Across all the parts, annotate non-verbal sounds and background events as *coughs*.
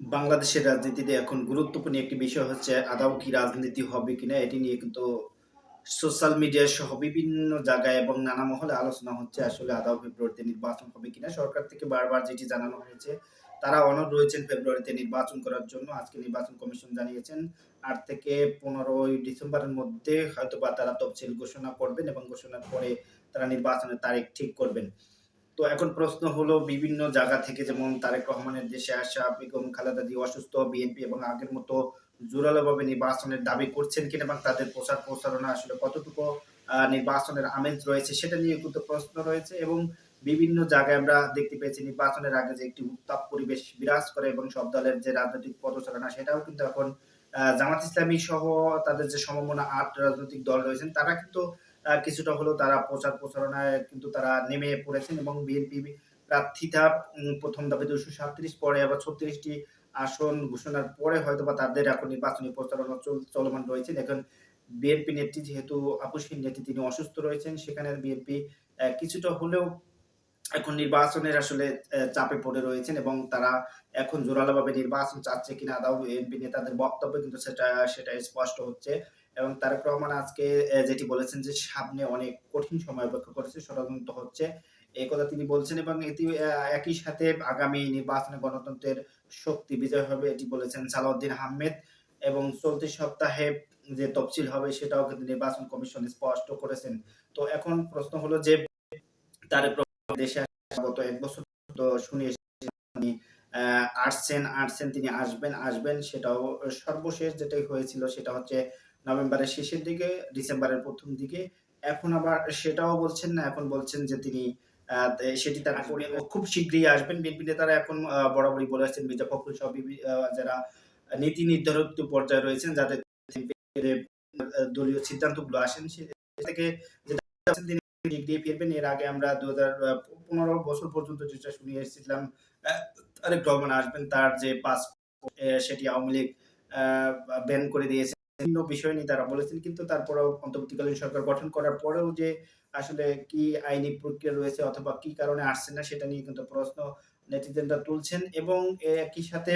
বাংলাদেশের রাজনীতিতে এখন গুরুত্বপূর্ণ একটি বিষয় হচ্ছে আদাও কি রাজনীতি হবে কিনা, এটি নিয়ে কিন্তু সোশ্যাল মিডিয়া সহ বিভিন্ন জায়গায় এবং নানা মহলে আলোচনা হচ্ছে আসলে আদাও ফেব্রুয়ারিতে নির্বাচন হবে কিনা। সরকার থেকে বারবার যেটি জানানো হয়েছে, তারা অনড় রয়েছেন ফেব্রুয়ারিতে নির্বাচন করার জন্য। আজকে নির্বাচন কমিশন জানিয়েছেন, আট থেকে পনেরোই ডিসেম্বরের মধ্যে হয়তো বা তারা তফসিল ঘোষণা করবেন এবং ঘোষণার পরে তারা নির্বাচনের তারিখ ঠিক করবেন। তো এখন প্রশ্ন হলো বিভিন্ন জায়গা থেকে যেমন তারেক রহমানের দেশে আসা বেগম খালেদা জিয়া অসুস্থ, বিএনপি এবং আগের মতো জোরালোভাবে নির্বাচনের দাবি করছেন কিনা এবং তাদের প্রচার প্রচারণা আসলে কতটুকু নির্বাচনের আমেজ রয়েছে সেটা নিয়ে কিন্তু প্রশ্ন রয়েছে এবং বিভিন্ন জায়গায় আমরা দেখতে পেয়েছি নির্বাচনের আগে যে একটি উত্তাপ পরিবেশ বিরাজ করে এবং সব দলের যে রাজনৈতিক পদচারণা সেটাও কিন্তু এখন জামাত ইসলামী সহ তাদের যে সমমনা আট রাজনৈতিক দল রয়েছেন তারা কিন্তু কিছুটা হলেও তারা প্রচার প্রচারণায় কিন্তু তারা নেমে পড়েছেন এবং বিএনপি প্রার্থীতা প্রথম দাবি দুশো সাতত্রিশ পরে আবার ছত্রিশটি আসন ঘোষণার পরে হয়তো বা তাদের এখন নির্বাচনী প্রচারণা চল- চলমান রয়েছে। এখন বিএনপি নেত্রী যেহেতু আপুসীন নেত্রী, তিনি অসুস্থ রয়েছেন, সেখানে বিএনপি কিছুটা হলেও এখন নির্বাচনের আসলে চাপে পড়ে রয়েছেন এবং তারা এখন জোরালোভাবে নির্বাচন চাচ্ছে কিনা আদাও বিএনপি নেতাদের বক্তব্য কিন্তু সেটা সেটা স্পষ্ট হচ্ছে। এবং তারেক রহমান আজকে যেটি বলেছেন যে সামনে অনেক কঠিন সময় অপেক্ষা করেছে, ষড়যন্ত্র হচ্ছে। এই কথা তিনি বলছেন এবং এটি একই সাথে আগামী নির্বাচনে গণতন্ত্রের শক্তি বিজয় হবে, এটি বলেছেন সালাউদ্দিন আহমেদ। এবং চলতি সপ্তাহে যে তফসিল হবে, সেটাও কিন্তু নির্বাচন কমিশন স্পষ্ট করেছেন। তো এখন প্রশ্ন হলো যে রহমান দেশে গত এক বছর তো শুনে আসছেন আসছেন, তিনি আসবেন আসবেন, সেটাও সর্বশেষ যেটাই হয়েছিল, সেটা হচ্ছে নভেম্বরের শেষের দিকে ডিসেম্বরের প্রথম দিকে। এখন আবার সেটাও বলছেন না এখন বলছেন যে তিনি সেটি তারা করে খুব শীঘ্রই আসবেন। বিএনপি নেতারা এখন বরাবরই বলে আসছেন মির্জা ফখরুল সহ যারা নীতি নির্ধারক পর্যায়ে রয়েছেন যাদের দলীয় সিদ্ধান্তগুলো আসেন সে থেকে তিনি ডিগ্রি ফিরবেন। এর আগে আমরা দু হাজার পনেরো বছর পর্যন্ত যেটা শুনে এসেছিলাম তারেক রহমান আসবেন তার যে পাস সেটি আওয়ামী লীগ ব্যান করে দিয়েছে। বিভিন্ন বিষয় নিয়ে তারা বলেছেন, কিন্তু তারপরেও অন্তর্বর্তীকালীন সরকার গঠন করার পরেও যে আসলে কি আইনি প্রক্রিয়া রয়েছে অথবা কি কারণে আসছে না, সেটা নিয়ে কিন্তু প্রশ্ন নেটিজেনরা তুলছেন এবং একই সাথে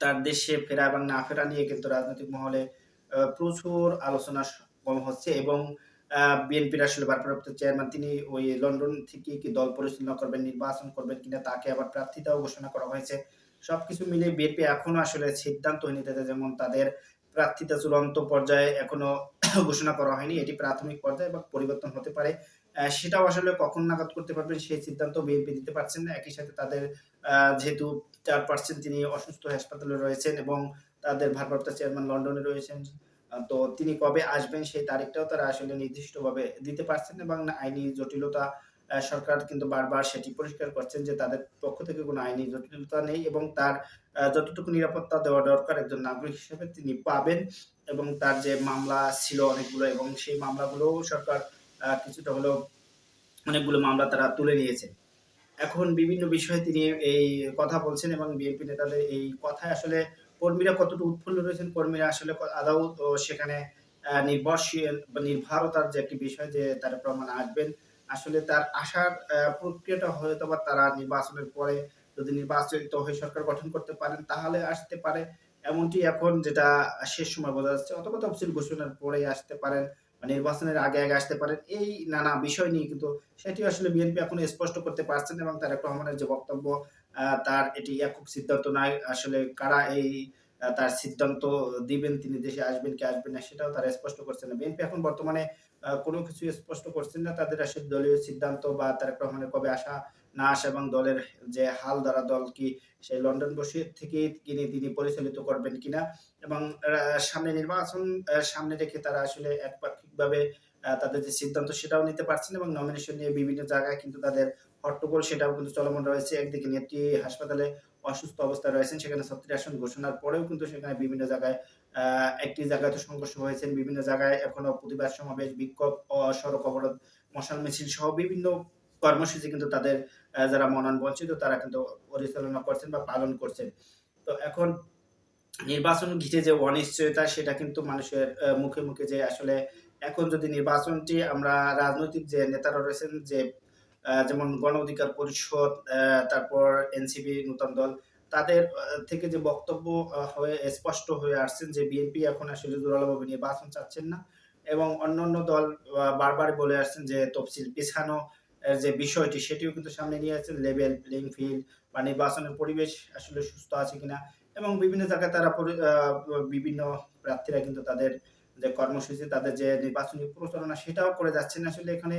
তার দেশে ফেরা এবং না ফেরা নিয়ে কিন্তু রাজনৈতিক মহলে প্রচুর আলোচনা হচ্ছে এবং বিএনপির আসলে ভারপ্রাপ্ত চেয়ারম্যান তিনি ওই লন্ডন থেকে কি দল পরিচালনা করবেন, নির্বাচন করবেন কিনা তাকে আবার প্রার্থিতাও ঘোষণা করা হয়েছে। সবকিছু মিলে বিএনপি এখনও আসলে সিদ্ধান্ত হয়নি তাদের যেমন তাদের প্রার্থিতা চূড়ান্ত পর্যায়ে এখনও ঘোষণা করা হয়নি। এটি প্রাথমিক পর্যায়ে বা পরিবর্তন হতে পারে। সেটাও আসলে কখন নাগাদ করতে পারবেন সেই সিদ্ধান্ত বিএনপি দিতে পারছেন না। একই সাথে তাদের যেহেতু চার পার্সেন্ট তিনি অসুস্থ হাসপাতালে রয়েছেন এবং তাদের ভারপ্রাপ্ত চেয়ারম্যান লন্ডনে রয়েছেন, তো তিনি কবে আসবেন সেই তারিখটাও তারা আসলে নির্দিষ্টভাবে দিতে পারছেন এবং আইনি জটিলতা সরকার কিন্তু বারবার সেটি পরিষ্কার করছেন যে তাদের পক্ষ থেকে কোনো আইনি জটিলতা নেই এবং তার যতটুকু নিরাপত্তা দেওয়া দরকার একজন নাগরিক হিসেবে তিনি পাবেন এবং তার যে মামলা ছিল অনেকগুলো এবং সেই মামলাগুলোও সরকার কিছুটা হলেও অনেকগুলো মামলা তারা তুলে নিয়েছে। এখন বিভিন্ন বিষয়ে তিনি এই কথা বলছেন এবং বিএনপি নেতাদের এই কথায় আসলে কর্মীরা কতটুকু উৎফুল্ল রয়েছেন, কর্মীরা আসলে ক- আদৌ সেখানে নির্ভরশীল নির্ভরতার যে একটি বিষয় যে তার প্রমাণ আসবেন আসলে তার আসার প্রক্রিয়াটা হয়তো বা তারা নির্বাচনের পরে যদি নির্বাচিত হয়ে সরকার গঠন করতে পারেন, তাহলে আসতে পারে। এমনটি এখন যেটা শেষ সময় বোঝা যাচ্ছে। অথবা তফসিল ঘোষণার পরেই আসতে পারেন নির্বাচনের আগে আগে আসতে পারেন। এই নানা বিষয় নিয়ে কিন্তু সেটি আসলে বিএনপি এখনও স্পষ্ট করতে পারছেন এবং তার তারেক রহমানের যে বক্তব্য তার এটি একক সিদ্ধান্ত নয় আসলে কারা এই তার সিদ্ধান্ত দিবেন, তিনি দেশে আসবেন, কি আসবেন না, সেটাও তারা স্পষ্ট করছেন বিএনপি এখন বর্তমানে কোনো কিছু স্পষ্ট করছেন না, তাদের আসলে দলীয় সিদ্ধান্ত বা তারেক রহমানের কবে আসা না আসা এবং দলের যে হাল দ্বারা দল কি সেই লন্ডন বসে থেকে তিনি তিনি পরিচালিত করবেন কিনা এবং সামনে নির্বাচন সামনে রেখে তারা আসলে একপাক্ষিকভাবে তাদের যে সিদ্ধান্ত সেটাও নিতে পারছেন এবং নমিনেশন নিয়ে বিভিন্ন জায়গায় কিন্তু তাদের হট্টগোল সেটাও কিন্তু চলমান রয়েছে। একদিকে নেত্রী হাসপাতালে অসুস্থ অবস্থায় রয়েছেন, সেখানে ছত্রিশ আসন ঘোষণার পরেও কিন্তু সেখানে বিভিন্ন জায়গায় একটি জায়গায় তো সংঘর্ষ হয়েছেন, বিভিন্ন জায়গায় এখনও প্রতিবাদ সমাবেশ, বিক্ষোভ সড়ক অবরোধ, মশাল মিছিল সহ বিভিন্ন কর্মসূচি কিন্তু তাদের যারা মনন বঞ্চিত তারা কিন্তু পরিচালনা করছেন বা পালন করছেন। তো এখন নির্বাচন ঘিরে যে অনিশ্চয়তা, সেটা কিন্তু মানুষের মুখে মুখে যে আসলে এখন যদি নির্বাচনটি আমরা রাজনৈতিক যে নেতারা রয়েছেন, যে যেমন গণ অধিকার পরিষদ তারপর এনসিপি নূতন দল, তাদের থেকে যে বক্তব্য হয়ে, স্পষ্ট হয়ে আসছেন যে বিএনপি এখন আসলে জোরালোভাবে নির্বাচন চাচ্ছেন না এবং অন্যান্য দল বারবার বলে আসছেন যে তফসিল পিছানো যে বিষয়টি সেটিও কিন্তু সামনে নিয়ে আসছেন। লেভেল প্লেইং ফিল্ড বা নির্বাচনের পরিবেশ আসলে সুস্থ আছে কিনা এবং বিভিন্ন জায়গায় তারা বিভিন্ন প্রার্থীরা কিন্তু তাদের যে কর্মসূচি তাদের যে নির্বাচনী প্রচারণা সেটাও করে যাচ্ছেন। আসলে এখানে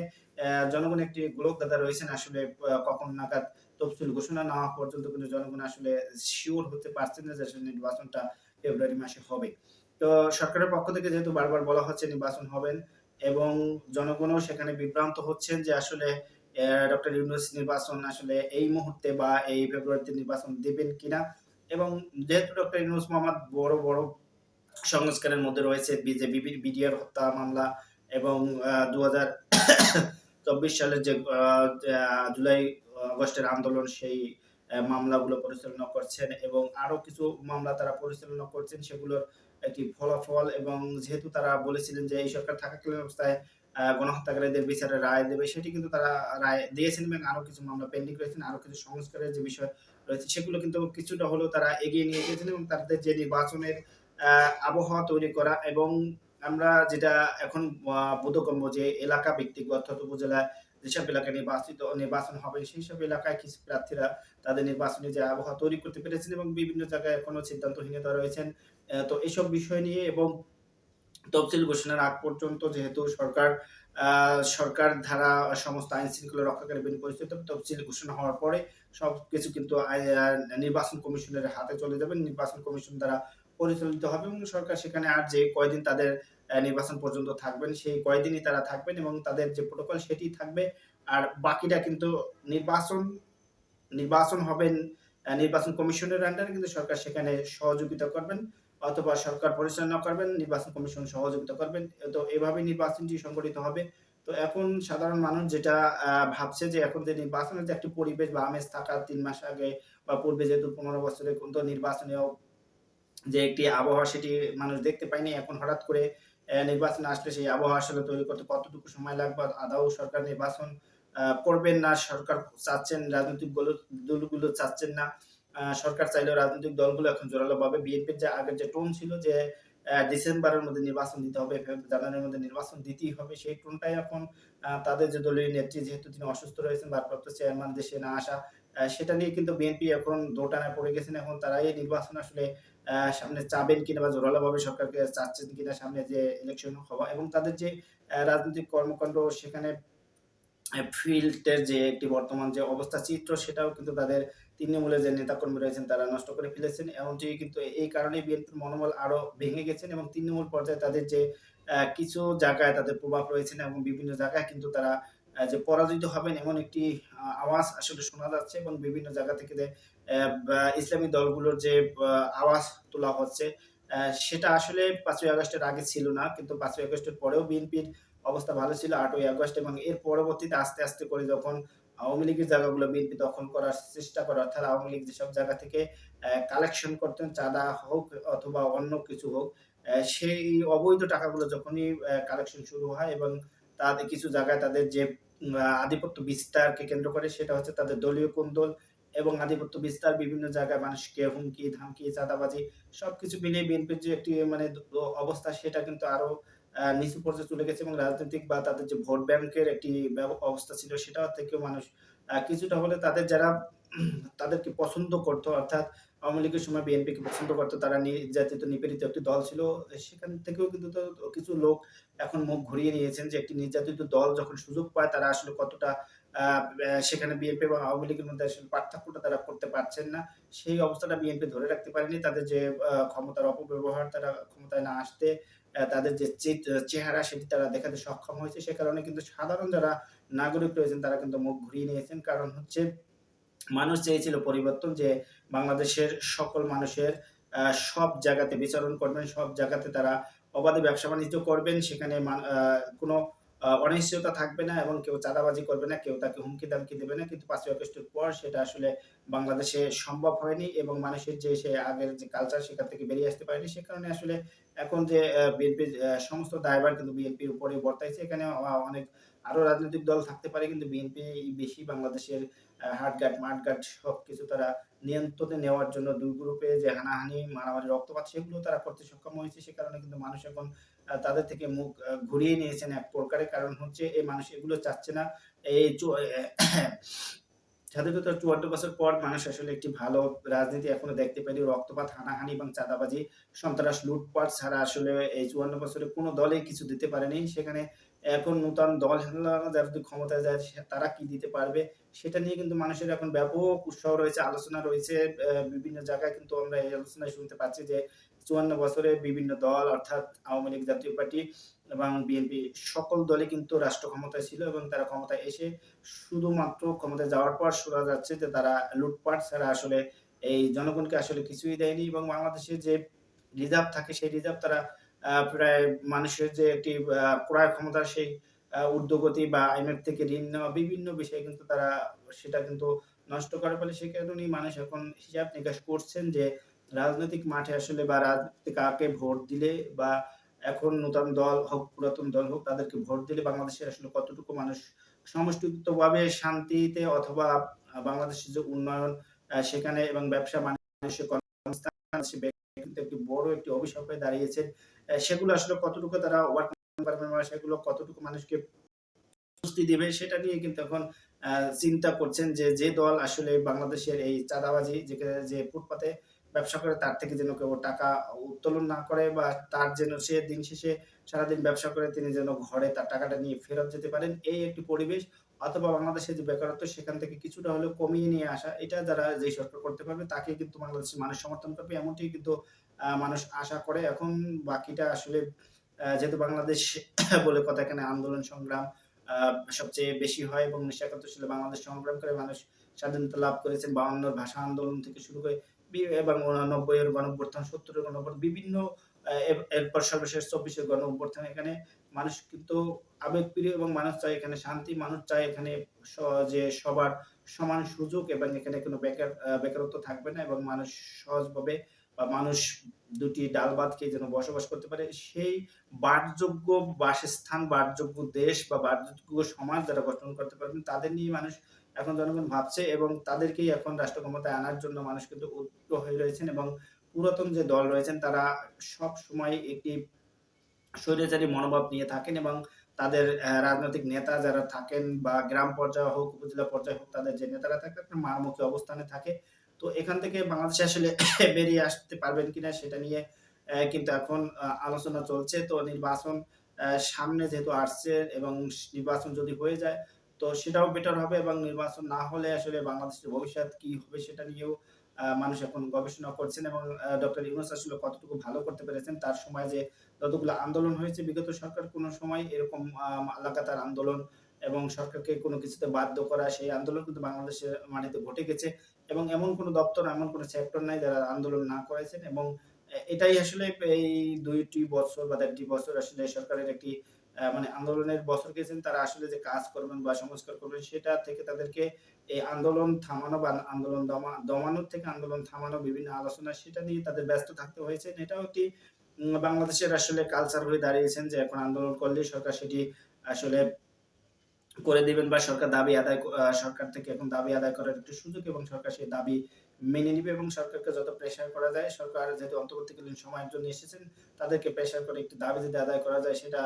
জনগণ একটি গোলকধাঁধাঁ রয়েছেন আসলে কখন নাগাদ তফসিল ঘোষণা না হওয়া পর্যন্ত কিন্তু জনগণ আসলে সিউর হতে পারছেন না যে আসলে নির্বাচনটা ফেব্রুয়ারি মাসে হবে। তো সরকারের পক্ষ থেকে যেহেতু বারবার বলা হচ্ছে নির্বাচন হবেন এবং জনগণও সেখানে বিভ্রান্ত হচ্ছেন যে আসলে ডক্টর ইউনুস নির্বাচন আসলে এই মুহূর্তে বা এই ফেব্রুয়ারিতে নির্বাচন দেবেন কিনা এবং যেহেতু ডক্টর ইউনুস মোহাম্মদ বড়, বড় সংস্কারের মধ্যে রয়েছে বিজেপি, বিডিআর হত্যা মামলা এবং আ ২০২৪ সালের যে জুলাই, আগস্টের আন্দোলন সেই মামলাগুলো পরিচালনা করছেন এবং আরও কিছু মামলা তারা পরিচালনা করছেন সেগুলোর একটি ফলাফল এবং যেহেতু তারা বলেছিলেন যে এই সরকার থাকাকালীন অবস্থায় গণহত্যাকারীদের বিচারের রায় দেবে, সেটি কিন্তু তারা রায় দিয়েছেন এবং আরও কিছু মামলা পেন্ডিং রয়েছেন। আরও কিছু সংস্কারের যে বিষয় রয়েছে সেগুলো কিন্তু কিছুটা হলেও তারা এগিয়ে নিয়ে গিয়েছেন এবং তাদের যে নির্বাচনের আবহাওয়া তৈরি করা এবং আমরা যেটা এখন বোধগম্য যে এলাকা ভিত্তিক অর্থাৎ উপজেলা যেসব এলাকায় নির্বাচিত, নির্বাচন হবে সেইসব এলাকায় কিছু প্রার্থীরা তাদের নির্বাচনে যে আবহাওয়া তৈরি করতে পেরেছেন এবং বিভিন্ন জায়গায় এখনও সিদ্ধান্তহীনতা রয়েছেন। তো এসব বিষয় নিয়ে এবং তফসিল ঘোষণার আগ পর্যন্ত যেহেতু সরকার সরকার ধারা সমস্ত আইন শৃঙ্খলা রক্ষাকারী বাহিনী পরিস্থিতি তফসিল ঘোষণা হওয়ার পরে সবকিছু কিন্তু নির্বাচন কমিশনের হাতে চলে যাবে। নির্বাচন কমিশন দ্বারা পরিচালিত হবে এবং সরকার সেখানে আর যে কয়দিন তাদের নির্বাচন পর্যন্ত থাকবেন সেই কয়দিনই তারা থাকবেন এবং তাদের যে প্রোটোকল সেটিই থাকবে। আর বাকিটা কিন্তু নির্বাচন নির্বাচন হবেন নির্বাচন কমিশনের আন্ডারে কিন্তু সরকার সেখানে সহযোগিতা করবেন অথবা সরকার পরিচালনা করবেন, নির্বাচন কমিশন সহযোগিতা করবেন। তো এভাবে নির্বাচনটি সংগঠিত হবে। তো এখন সাধারণ মানুষ যেটা ভাবছে যে এখন যে নির্বাচনের যে একটি পরিবেশ বা আমেজ থাকা তিন মাস আগে বা পূর্বে যেহেতু ১৫ বছরে কোন তো নির্বাচনেও যে একটি আবহাওয়া সেটি মানুষ দেখতে পায়নি। এখন হঠাৎ করে নির্বাচন আসলে সেই আবহাওয়া আসলে তৈরি করতে কতটুকু সময় লাগবে? আদৌ সরকার নির্বাচন করবেন না সরকার চাচ্ছেন রাজনৈতিকগুলো দলগুলো চাচ্ছেন না। সরকার চাইলেও রাজনৈতিক দলগুলো এখন জোরালো জোরালোভাবে বিএনপির যে আগের যে টোন ছিল যে ডিসেম্বরের মধ্যে নির্বাচন দিতে হবে, জানুয়ারির মধ্যে নির্বাচন দিতেই হবে সেই টোনটাই এখন তাদের যে দলীয় নেত্রী যেহেতু তিনি অসুস্থ রয়েছেন ভারপ্রাপ্ত চেয়ারম্যান দেশে না আসা সেটা নিয়ে কিন্তু বিএনপি এখন দোটানায় পড়ে গেছেন। এখন তারা এই নির্বাচন আসলে সামনে চাবেন কিনা বা জোরালোভাবে সরকারকে চাচ্ছেন কিনা সামনে যে ইলেকশন হওয়া এবং তাদের যে রাজনৈতিক কর্মকাণ্ড সেখানে ফিল্ডের যে একটি বর্তমান যে অবস্থা চিত্র, সেটাও কিন্তু তাদের তৃণমূলের যে নেতাকর্মী রয়েছেন তারা নষ্ট করে ফেলেছেন। এমনটি কিন্তু এই কারণে বিএনপির মনোবল আরও ভেঙে গেছেন এবং তৃণমূল পর্যায়ে তাদের যে কিছু জায়গায় তাদের প্রভাব রয়েছেন এবং বিভিন্ন জায়গায় কিন্তু তারা যে পরাজিত হবেন এমন একটি আওয়াজ আসলে শোনা যাচ্ছে এবং বিভিন্ন জায়গা থেকে যে ইসলামী দলগুলোর যে আওয়াজ তোলা হচ্ছে সেটা আসলে পাঁচই আগস্টের আগে ছিল না। কিন্তু পাঁচই আগস্টের পরেও বিএনপির অবস্থা ভালো ছিল। আটই আগস্ট এবং এর পরবর্তীতে আস্তে, আস্তে করে যখন আওয়ামী লীগের জায়গাগুলো বিএনপি দখল করার চেষ্টা করে অর্থাৎ আওয়ামী লীগ যেসব জায়গা থেকে কালেকশন করতেন চাঁদা হোক অথবা অন্য কিছু হোক, সেই অবৈধ টাকাগুলো যখনই কালেকশন শুরু হয় এবং তাদের কিছু জায়গায় তাদের যে আধিপত্য বিস্তারকে কেন্দ্র করে সেটা হচ্ছে তাদের দলীয় কোন্দল এবং আধিপত্য বিস্তার বিভিন্ন জায়গায় মানুষকে হুমকি, ধামকি, চাঁদাবাজি সবকিছু মিলিয়ে বিএনপির যে একটি মানে অবস্থা সেটা কিন্তু আরও নিচু পর্যায়ে চলে গেছে এবং রাজনৈতিক বা তাদের যে ভোট ব্যাংকের একটি অবস্থা ছিল সেটা থেকেও মানুষ কিছুটা হলে তাদের যারা তাদেরকে পছন্দ করত অর্থাৎ আওয়ামী লীগের সময় বিএনপিকে পছন্দ করতো তারা নির্যাতিত নিপীড়িত একটি দল ছিল। সেখান থেকেও কিন্তু কিছু লোক এখন মুখ ঘুরিয়ে নিয়েছেন যে একটি নির্যাতিত দল যখন সুযোগ পায় তারা আসলে কতটা সেখানে বিএনপি এবং আওয়ামী লীগের মধ্যে আসলে পার্থক্যটা তারা করতে পারছেন না। সেই অবস্থাটা বিএনপি ধরে রাখতে পারেনি। তাদের যে ক্ষমতার অপব্যবহার তারা ক্ষমতায় না আসতে তাদের যে চেহারা সেটি তারা দেখাতে সক্ষম হয়েছে। সে কারণে কিন্তু সাধারণ যারা নাগরিক রয়েছেন তারা কিন্তু মুখ ঘুরিয়ে নিয়েছেন। কারণ হচ্ছে মানুষ চেয়েছিল পরিবর্তন যে বাংলাদেশের সকল মানুষের সব জায়গাতে বিচরণ করবেন, সব জায়গাতে তারা অবাধে ব্যবসা-বাণিজ্য করবেন। সেখানে কোনো অনিশ্চয়তা থাকবে না এবং কেউ চাঁদাবাজি করবে না, কেউ তাকে হুমকি-দামকি দেবে না। কিন্তু পাঁচই অগস্টের পর সেটা আসলে বাংলাদেশে সম্ভব হয়নি এবং মানুষের যে সে আগের যে কালচার সেখান থেকে বেরিয়ে আসতে পারেনি। সে কারণে আসলে এখন যে বিএনপি সমস্ত দায়ভার কিন্তু বিএনপির উপরে বর্তাইছে। এখানে অনেক আরও রাজনৈতিক দল থাকতে পারে কিন্তু বিএনপি বেশি বাংলাদেশের হাটঘাট মাঠঘাট সব কিছু তারা নিয়ন্ত্রণে নেওয়ার জন্য দুই গ্রুপে যে হানাহানি, মারামারি, রক্তপাত সেগুলো তারা করতে সক্ষম হয়েছে। সে কারণে কিন্তু মানুষ এখন তাদের থেকে মুখ ঘুরিয়ে নিয়েছেন এক প্রকারে কারণ হচ্ছে এই মানুষ এগুলো চাচ্ছে না। এই *coughs* স্বাধীনতার চুয়ান্ন বছর পর মানুষ আসলে একটি ভালো রাজনীতি এখনও দেখতে পাইনি রক্তপাত, হানাহানি এবং চাঁদাবাজি, সন্ত্রাস, লুটপাট ছাড়া আসলে এই চুয়ান্ন বছরে কোনো দলে কিছু দিতে পারেনি। সেখানে এখন নূতন দল যারা যদি ক্ষমতায় যায় তারা কি দিতে পারবে? সেটা নিয়ে কিন্তু মানুষের এখন ব্যাপক উৎসাহ রয়েছে, আলোচনা রয়েছে। বিভিন্ন জায়গায় কিন্তু আমরা এই আলোচনায় শুনতে পাচ্ছি যে চুয়ান্ন বছরে বিভিন্ন দল, অর্থাৎ আওয়ামী লীগ জাতীয় পার্টি এবং বিএনপি, সকল দলে কিন্তু রাষ্ট্র ক্ষমতায় ছিল এবং তারা ক্ষমতায় এসে শুধুমাত্র ক্ষমতায় যাওয়ার পর শোনা যাচ্ছে যে তারা লুটপাট ছাড়া আসলে এই জনগণকে আসলে কিছুই দেয়নি এবং বাংলাদেশে যে রিজার্ভ থাকে, সেই রিজার্ভ তারা প্রায় মানুষের যে একটি ক্রয় ক্ষমতা, সেই ঊর্ধ্বগতি বা আইনের থেকে ঋণ নেওয়া বিভিন্ন বিষয়ে কিন্তু তারা সেটা কিন্তু নষ্ট করে ফেলে। সে কারণেই মানুষ এখন হিসাব নিকাশ করছেন যে রাজনৈতিক মাঠে আসলে বা রাজনীতি কাকে ভোট দিলে বা এখন নতুন দল হোক, পুরাতন দল হোক, তাদেরকে ভোট দিলে বাংলাদেশের আসলে কতটুকু মানুষ সমষ্টিগতভাবে শান্তিতে অথবা বাংলাদেশের যে উন্নয়ন সেখানে এবং ব্যবসা বাণিজ্যের কর্মসংস্থান একটি বড় একটি অভিশাপ হয়ে দাঁড়িয়েছে। সেগুলো আসলে কতটুকু তারা ওভারকাম পারবে সেগুলো কতটুকু মানুষকে স্বস্তি দিবে সেটা নিয়ে কিন্তু এখন চিন্তা করছেন যে যে দল আসলে বাংলাদেশের এই চাঁদাবাজি যে ফুটপাতে ব্যবসা করে তার থেকে যেন কেউ টাকা উত্তোলন না করে বা তার যেন সে দিন শেষে সারাদিন ব্যবসা করে তিনি যেন ঘরে তার টাকাটা নিয়ে ফেরত যেতে পারেন, এই একটি পরিবেশ। অথবা বাংলাদেশের যে বেকারত্ব সেখান থেকে কিছুটা হলেও কমিয়ে নিয়ে আসা, এটা যারা যে সরকার করতে পারবে তাকে কিন্তু বাংলাদেশের মানুষ সমর্থন করবে এমনটি কিন্তু মানুষ আশা করে। এখন বাকিটা আসলে যেহেতু বাংলাদেশ *coughs* বলে কথা, এখানে আন্দোলন সংগ্রাম সবচেয়ে বেশি হয় এবং উনিশশো বাংলাদেশ সংগ্রাম করে মানুষ স্বাধীনতা লাভ করেছেন। বাউন্নর ভাষা আন্দোলন থেকে শুরু করে এবং উনানব্বই এর গণঅভ্যুত্থান, সত্তরের গণঅভ্যুত্থান, বিভিন্ন এরপর সর্বশেষ চব্বিশের গণ অভ্যুত্থান এখানে মানুষ কিন্তু আবেগপ্রিয় এবং মানুষ চায় এখানে শান্তি, মানুষ চায় এখানে যে সবার সমান সুযোগ এবং এখানে কোনো বেকার বেকারত্ব থাকবে না এবং মানুষ সহজভাবে মানুষ দুটি ডাল ভাত খেয়ে যেন বসবাস করতে পারে, সেই বাসযোগ্য বাসস্থান, বাসযোগ্য দেশ বা বাসযোগ্য সমাজ যারা গঠন করতে পারবেন, তাদের নিয়ে মানুষ এখন জনগণ ভাবছে এবং তাদেরকেই এখন রাষ্ট্র ক্ষমতায় আনার জন্য মানুষ কিন্তু উদ্গ্র হয়ে রয়েছেন এবং পুরাতন যে দল রয়েছেন, তারা সব সময় একটি স্বৈরাচারী মনোভাব নিয়ে থাকেন এবং তাদের রাজনৈতিক নেতা যারা থাকেন বা গ্রাম পর্যায়ে হোক, উপজেলা পর্যায়ে হোক, তাদের যে নেতারা থাকে একটা মারমুখী অবস্থানে থাকে। তো এখান থেকে বাংলাদেশে আসলে *coughs* বেরিয়ে আসতে পারবেন কিনা সেটা নিয়ে কিন্তু এখন আলোচনা চলছে। তো নির্বাচন সামনে যেহেতু আসছে এবং নির্বাচন যদি হয়ে যায়, তো সেটাও বেটার হবে এবং নির্বাচন না হলে আসলে বাংলাদেশের ভবিষ্যৎ কি হবে সেটা নিয়েও মানুষ এখন গবেষণা করছেন এবং ডক্টর ইউনুস আসলে কতটুকু ভালো করতে পেরেছেন তার সময় যে যতগুলো আন্দোলন হয়েছে বিগত সরকার কোনো সময় এরকম লাগাতার আন্দোলন এবং সরকারকে কোনো কিছুতে বাধ্য করা, সেই আন্দোলন কিন্তু বাংলাদেশের মাটিতে ঘটে গেছে। এবং এমন কোনো দপ্তর, এমন কোনো সেক্টর নাই যারা আন্দোলন না করেছেন এবং এটাই আসলে এই দুইটি বছর বা দেড়টি বছর আসলে সরকারের একটি মানে আন্দোলনের বছর গেছেন, তারা আসলে যে কাজ করবেন বা সংস্কার করবেন, সেটা থেকে তাদেরকে এই আন্দোলন থামানো বা আন্দোলন দমা, দমানোর থেকে আন্দোলন থামানো, বিভিন্ন আলোচনা, সেটা নিয়ে তাদের ব্যস্ত থাকতে হয়েছে। এটাও একটি বাংলাদেশের আসলে কালচার হয়ে দাঁড়িয়েছেন যে এখন আন্দোলন করলে সরকার সেটি আসলে করে দিবেন বা সরকার দাবি আদায় সরকার থেকে এখন দাবি আদায় করার একটি সুযোগ এবং সরকার সেই দাবি মেনে নিবে এবং সরকারকে যত প্রেশার করা যায়, সরকার যেহেতু অন্তর্বর্তীকালীন সময়ের জন্য এসেছেন, তাদেরকে প্রেশার করে একটি দাবি যদি আদায় করা যায়, সেটা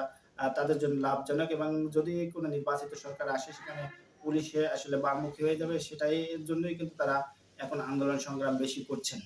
তাদের জন্য লাভজনক এবং যদি কোনো নির্বাচিত সরকার আসে সেখানে পুলিশে আসলে বামমুখী হয়ে যাবে, সেটাই জন্যই কিন্তু তারা এখন আন্দোলন সংগ্রাম বেশি করছেন।